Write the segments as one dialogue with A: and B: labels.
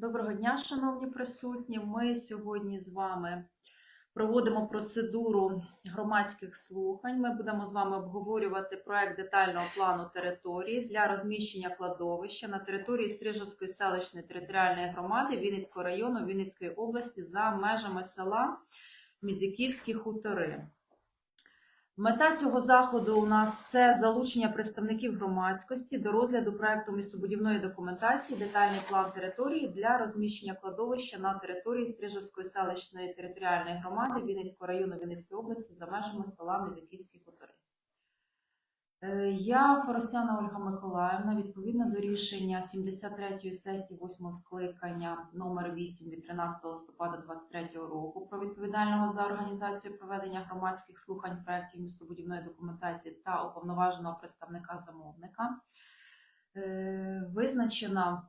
A: Доброго дня, шановні присутні. Ми сьогодні з вами проводимо процедуру громадських слухань. Ми будемо з вами обговорювати проект детального плану території для розміщення кладовища на території Стрижівської селищної територіальної громади Вінницького району Вінницької області за межами села Мізиківські хутори. Мета цього заходу у нас це залучення представників громадськості до розгляду проекту містобудівної документації, детальний план території для розміщення кладовища на території Стрижевської селищної територіальної громади Вінницького району Вінницької області за межами села Мізиківські хутори. Е, Я Форосяна Ольга Миколаївна, відповідно до рішення 73-ї сесії 8 скликання номер 8 від 13 листопада 2023 року про відповідального за організацію проведення громадських слухань проєктів містобудівної документації та уповноваженого представника замовника, е, визначена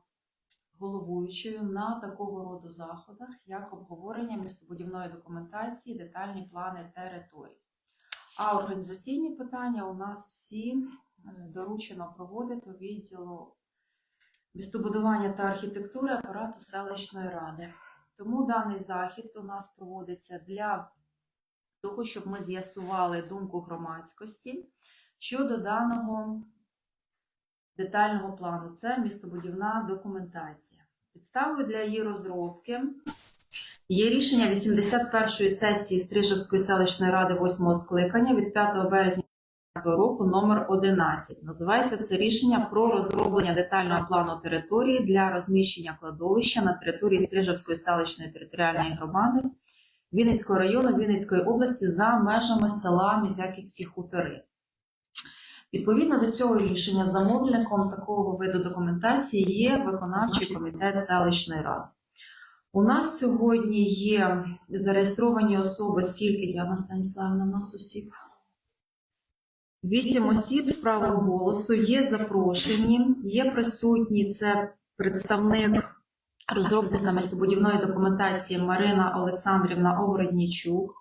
A: головуючою на такого роду заходах, як обговорення містобудівної документації, детальні плани територій. А організаційні питання у нас всі е, доручено проводити відділу містобудування та архітектури апарату селищної ради. Тому даний захід у нас проводиться для того, щоб ми з'ясували думку громадськості щодо даного детального плану. Це містобудівна документація. Підставою для її розробки Є рішення 81-ї сесії Стрижевської селищної ради 8 скликання від 5 березня року номер 11. Називається це рішення про розроблення детального плану території для розміщення кладовища на території Стрижевської селищної територіальної громади Вінницького району Вінницької області за межами села Мізяківські хутори. Відповідно до цього рішення замовником такого виду документації є виконавчий комітет селищної ради. У нас сьогодні є зареєстровані особи, скільки Яна Станіславівна, у нас осіб? Вісім осіб з правом голосу є запрошені, є присутні. Це представник розробника містобудівної документації Марина Олександрівна Огороднічук.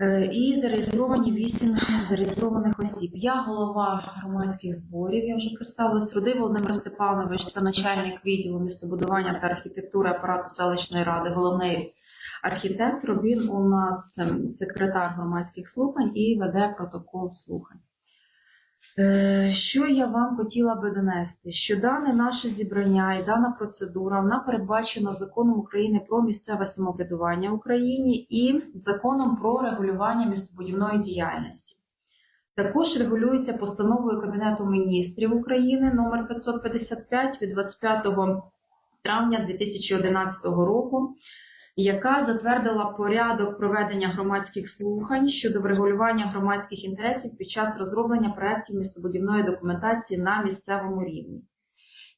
A: Е, І зареєстровані вісім зареєстрованих осіб. Я голова громадських зборів. Я вже представилась. Руди Володимир Степанович, це начальник відділу містобудування та архітектури апарату селищної ради, головний архітектор. Він у нас ем, секретар громадських слухань і веде протокол слухань. Е, Що я вам хотіла би донести? Що дане наше зібрання і дана процедура вона передбачена законом України про місцеве самоврядування в Україні і законом про регулювання містобудівної діяльності. Також регулюється постановою Кабінету міністрів України номер 555 від 25 травня 2011 року, яка затвердила порядок проведення громадських слухань щодо врегулювання громадських інтересів під час розроблення проєктів містобудівної документації на місцевому рівні.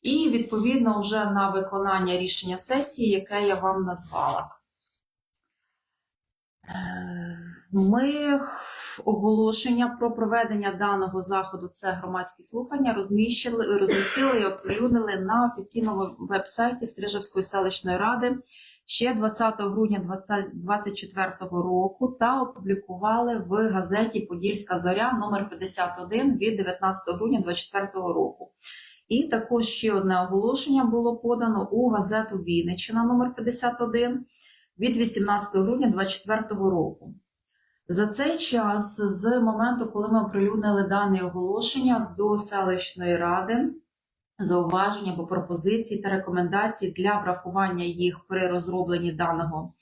A: І відповідно вже на виконання рішення сесії, яке я вам назвала. Е, Ми оголошення про проведення даного заходу, це громадські слухання, розміщили, розмістили і оприлюднили на офіційному веб-сайті Стрижевської селищної ради ще 20 грудня 2024 року та опублікували в газеті Подільська зоря номер 51 від 19 грудня 2024 року. І також ще одне оголошення було подано у газету Вінниччина номер 51 від 18 грудня 2024 року. За цей час, з моменту, коли ми оприлюднили дане оголошення до селищної ради, зауваження або пропозиції та рекомендації для врахування їх при розробленні даного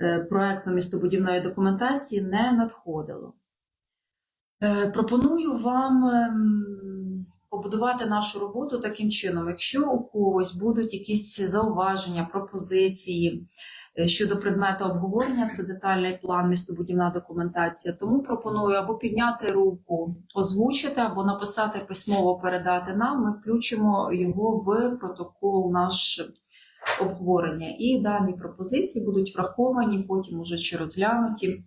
A: е, проекту містобудівної документації не надходило. Е, Пропоную вам ем, побудувати нашу роботу таким чином. Якщо у когось будуть якісь зауваження, пропозиції щодо предмету обговорення, це детальний план містобудівна документація, тому пропоную або підняти руку, озвучити, або написати письмово передати нам. Ми включимо його в протокол наш обговорення. І дані пропозиції будуть враховані, потім уже чи розглянуті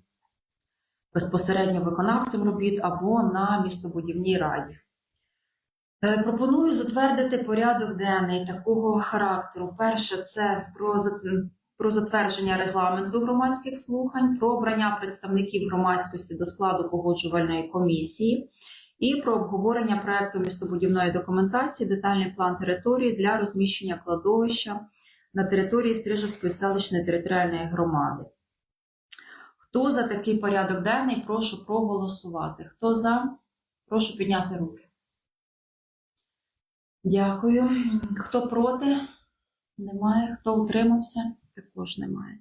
A: безпосередньо виконавцем робіт або на містобудівній раді. Е, Пропоную затвердити порядок денний такого характеру. Перше, це про про затвердження регламенту громадських слухань, про обрання представників громадськості до складу погоджувальної комісії і про обговорення проекту містобудівної документації, детальний план території для розміщення кладовища на території Стрижевської селищної територіальної громади. Хто за такий порядок денний, прошу проголосувати. Хто за? Прошу підняти руки. Дякую. Хто проти? Немає. Хто утримався? Також немає.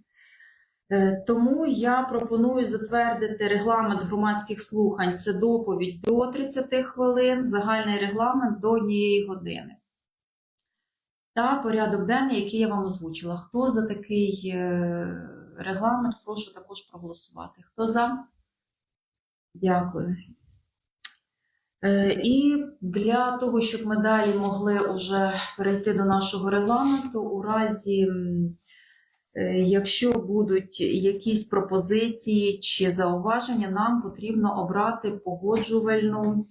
A: Е, Тому я пропоную затвердити регламент громадських слухань. Це доповідь до 30 хвилин, загальний регламент до 1 години. Та порядок денний, який я вам озвучила. Хто за такий е, регламент, прошу також проголосувати. Хто за? Дякую. Е, І для того, щоб ми далі могли уже перейти до нашого регламенту, у разі, якщо будуть якісь пропозиції чи зауваження, нам потрібно обрати погоджувальну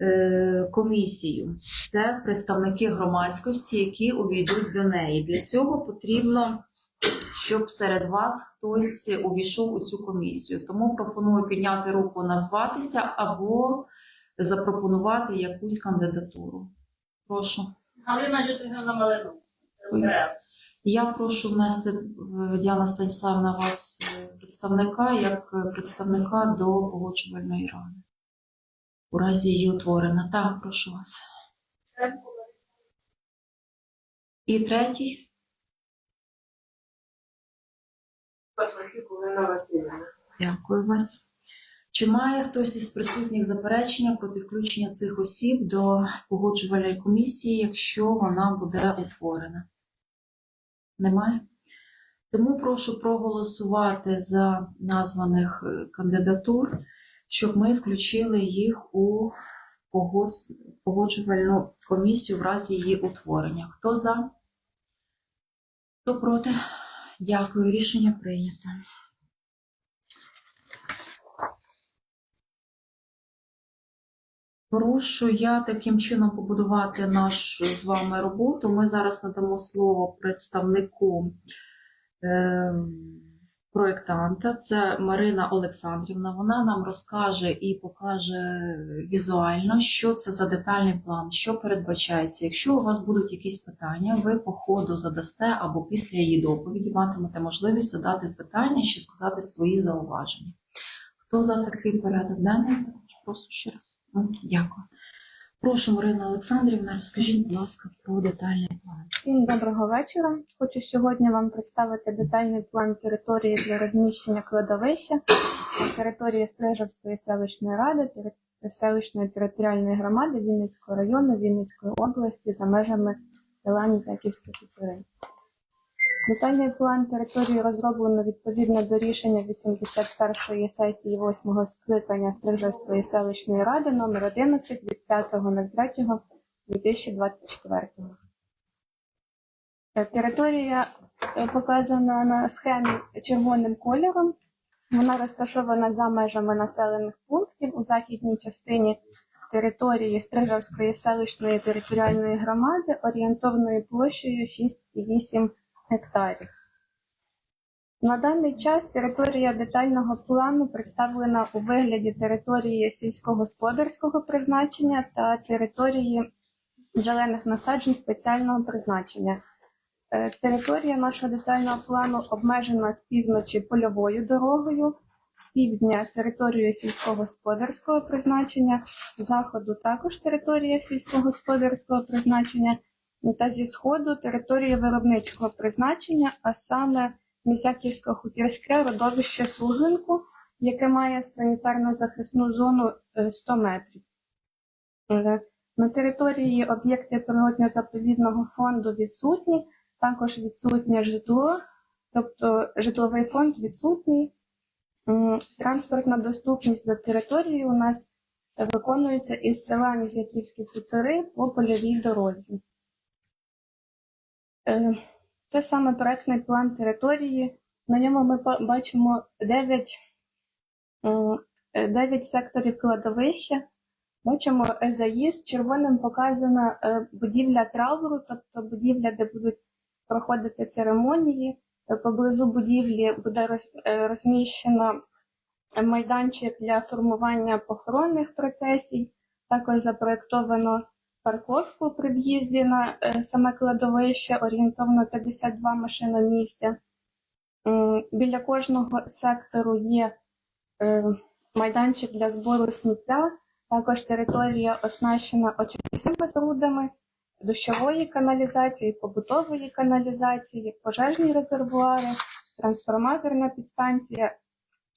A: е, комісію. Це представники громадськості, які увійдуть до неї. Для цього потрібно, щоб серед вас хтось увійшов у цю комісію. Тому пропоную підняти руку, назватися або запропонувати якусь кандидатуру. Прошу.
B: Галина Ютрівна Малину.
A: Я прошу внести е, Діана Станіславна вас е, представника як е, представника до погоджувальної ради. У разі її утворення. Так, прошу вас. І третій. Дякую вас. Чи має хтось із присутніх заперечення проти включення цих осіб до погоджувальної комісії, якщо вона буде утворена? Немає? Тому прошу проголосувати за названих е, кандидатур, щоб ми включили їх у погоджувальну комісію в разі її утворення. Хто за? Хто проти? Дякую. Рішення прийнято. Прошу я таким чином побудувати нашу з вами роботу. Ми зараз надамо слово представнику е, проєктанта. Це Марина Олександрівна. Вона нам розкаже і покаже візуально, що це за детальний план, що передбачається. Якщо у вас будуть якісь питання, ви по ходу задасте або після її доповіді матимете можливість задати питання ще сказати свої зауваження. Хто за такий порядок денний? Прошу ще раз. Дякую. Прошу, Марина Олександрівна, розкажіть, будь ласка, про детальний план.
C: Всім доброго вечора. Хочу сьогодні вам представити детальний план території для розміщення кладовища території Стрижавської селищної ради, селищної територіальної громади Вінницького району Вінницької області за межами села Нізаківське Кутури. Детальний план території розроблено відповідно до рішення 81-ї сесії 8-го скликання Стрижавської селищної ради номер 11 від 5.03.2024. Е, Територія е, показана на схемі червоним кольором. Вона розташована за межами населених пунктів у західній частині території Стрижавської селищної територіальної громади орієнтовною площею 6,8 гектарів. На даний час територія детального плану представлена у вигляді території сільськогосподарського призначення та території зелених насаджень спеціального призначення. Е, Територія нашого детального плану обмежена з півночі польовою дорогою, з півдня територією сільськогосподарського призначення, з заходу також територія сільськогосподарського призначення, та зі сходу територія виробничого призначення, а саме Місяківсько-хутірське родовище Суглинку, яке має санітарно-захисну зону е, 100 метрів. Е, На території об'єкти природньо-заповідного фонду відсутні, також відсутнє житло, тобто житловий фонд відсутній. Транспортна доступність до території у нас виконується із села Мізяківські хутори по польовій дорозі. Е, Це саме проектний план території. На ньому ми ба- бачимо 9, 9 секторів кладовища. Бачимо е, заїзд. Червоним показана е, будівля трауру, тобто будівля, де будуть проходити церемонії. Е, Поблизу будівлі буде е, розміщено майданчик для формування похоронних процесій. Також запроектовано парковку при в'їзді на е, саме кладовище, орієнтовно 52 машиномістя. Біля кожного сектору є е, майданчик для збору сміття. Також територія оснащена очисними спорудами, дощової каналізації, побутової каналізації, пожежні резервуари, трансформаторна підстанція,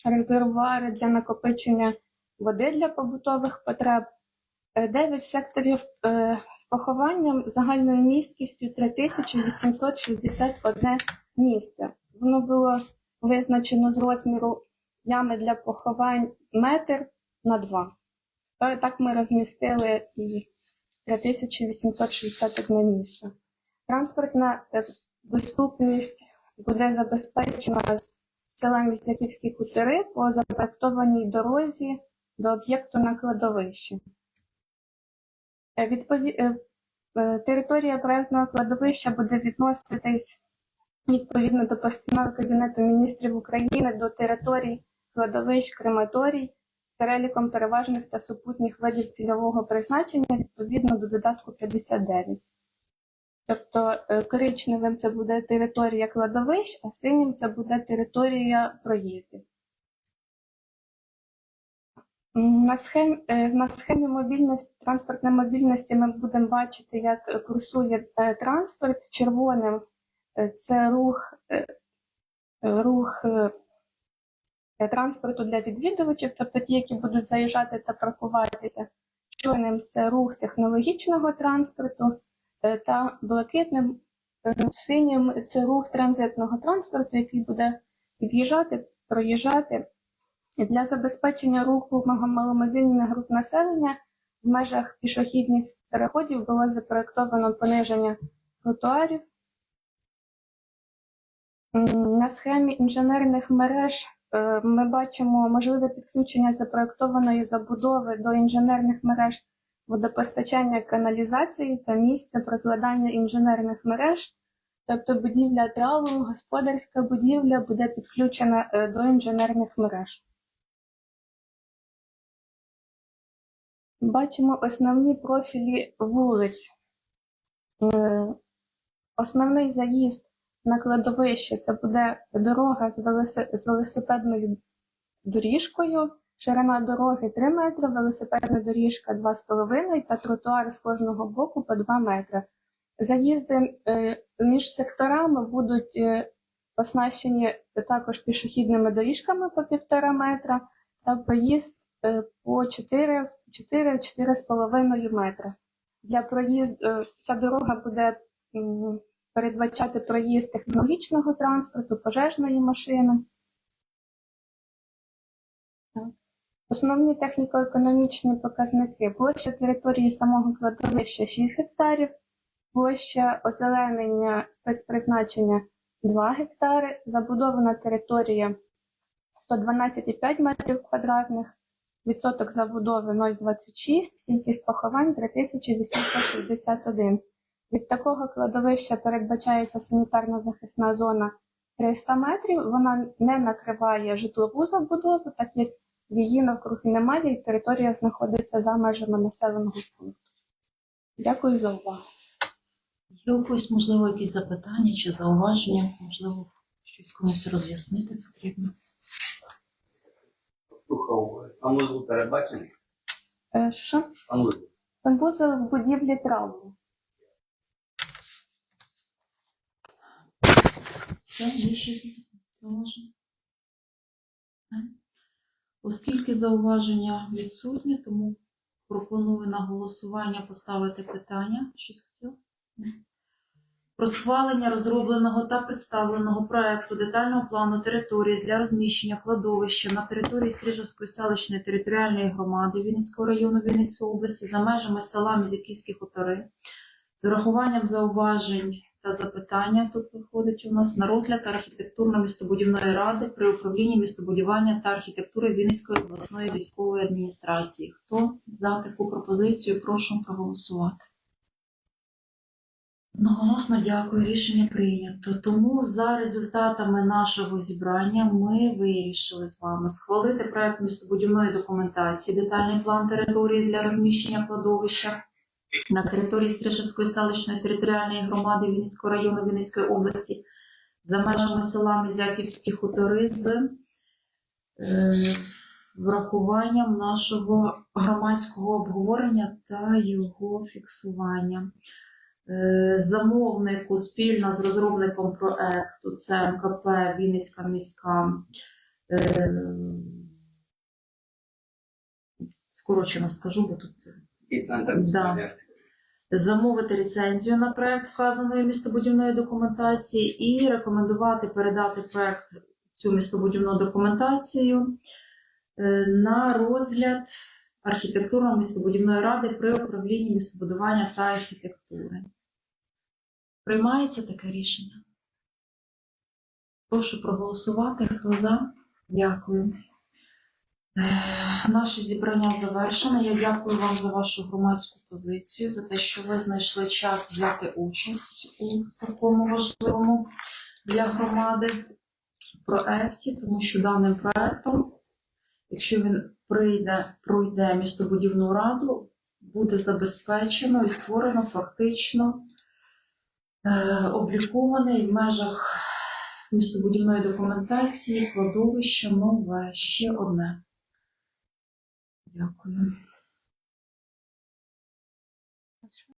C: резервуари для накопичення води для побутових потреб. Е, Дев'ять секторів е, з похованням загальною місткістю 3861 місце. Воно було визначено з розміру ями для поховань метр на два. Та- Так ми розмістили і 3861 місце. Транспортна е, доступність буде забезпечена з села Місняківські хутори по запроектованій дорозі до об'єкту на кладовищі. Територія проектного кладовища буде відноситись відповідно до постанови Кабінету міністрів України до територій кладовищ крематорій з переліком переважних та супутніх видів цільового призначення відповідно до додатку 59. Тобто е, коричневим це буде територія кладовищ, а синім це буде територія проїздів. На схемі, на схемі мобільності, транспортної мобільності ми будемо бачити, як е, курсує е, транспорт. Червоним е, це рух, е, е, рух е, е, транспорту для відвідувачів, тобто ті, які будуть заїжджати та паркуватися. Чорним це рух технологічного транспорту е, та блакитним е, синім це рух транзитного транспорту, який буде під'їжджати, проїжджати. Для забезпечення руху маломобільних груп населення в межах пішохідних переходів було запроектовано пониження тротуарів. На схемі інженерних мереж е, ми бачимо можливе підключення запроектованої забудови до інженерних мереж водопостачання каналізації та місця прокладання інженерних мереж. Тобто будівля тралу, господарська будівля буде підключена е, до інженерних мереж. Бачимо основні профілі вулиць. Е, Основний заїзд на кладовище це буде дорога з, велосипедною доріжкою. Ширина дороги 3 метри, велосипедна доріжка 2,5 та тротуар з кожного боку по 2 метри. Заїзди е, між секторами будуть е, оснащені також пішохідними доріжками по 1,5 метра та проїзд по 4 4-4,5 метри. Для проїзду е, ця дорога буде передбачати проїзд технологічного транспорту, пожежної машини. Основні техніко-економічні показники. Площа території самого кладовища 6 гектарів, площа озеленення спецпризначення 2 гектари, забудована територія 112,5 метрів квадратних, відсоток забудови 0,26, кількість поховань 3861. Від такого кладовища передбачається санітарно-захисна зона 300 метрів. Вона не накриває житлову забудову, так як її навкруги немає, і територія знаходиться за межами населеного пункту. Дякую за увагу.
A: Є у когось, можливо, якісь запитання чи зауваження, можливо, щось комусь роз'яснити потрібно.
D: Слухав, санвузол передбачений?
C: Е, Що?
D: Санвузол.
C: Санвузол в будівлі травми.
A: Це більше якісь? Оскільки зауваження відсутні, тому пропоную на голосування поставити питання. Щось хотів? Про схвалення розробленого та представленого проекту детального плану території для розміщення кладовища на території Стрижівської селищної територіальної громади Вінницького району Вінницької області за межами села Мізяківські хутори з урахуванням зауважень та запитання тут виходить у нас на розгляд архітектурно-містобудівної ради при управлінні містобудування та архітектури Вінницької обласної військової адміністрації. Хто за таку пропозицію, прошу проголосувати. Одноголосно дякую, рішення прийнято. Тому за результатами нашого зібрання ми вирішили з вами схвалити проект містобудівної документації, детальний план території для розміщення кладовища на території Стрижевської селищної територіальної громади Вінницького району Вінницької області за межами села Мізяківські хутори з е, врахуванням нашого громадського обговорення та його фіксування. Е, Замовнику спільно з розробником проекту це МКП Вінницька міська. е, Скорочено скажу, бо тут Да. замовити ліцензію на проект вказаної містобудівної документації і рекомендувати передати проект цю містобудівну документацію е, на розгляд архітектурно-містобудівної ради при управлінні містобудування та архітектури. Приймається таке рішення? Прошу проголосувати. Хто за? Дякую. Наше зібрання завершено. Я дякую вам за вашу громадську позицію, за те, що ви знайшли час взяти участь у такому важливому для громади проекті, тому що даним проектом, якщо він прийде, пройде містобудівну раду, буде забезпечено і створено фактично облікований в межах містобудівної документації кладовище нове ще одне. Дякую.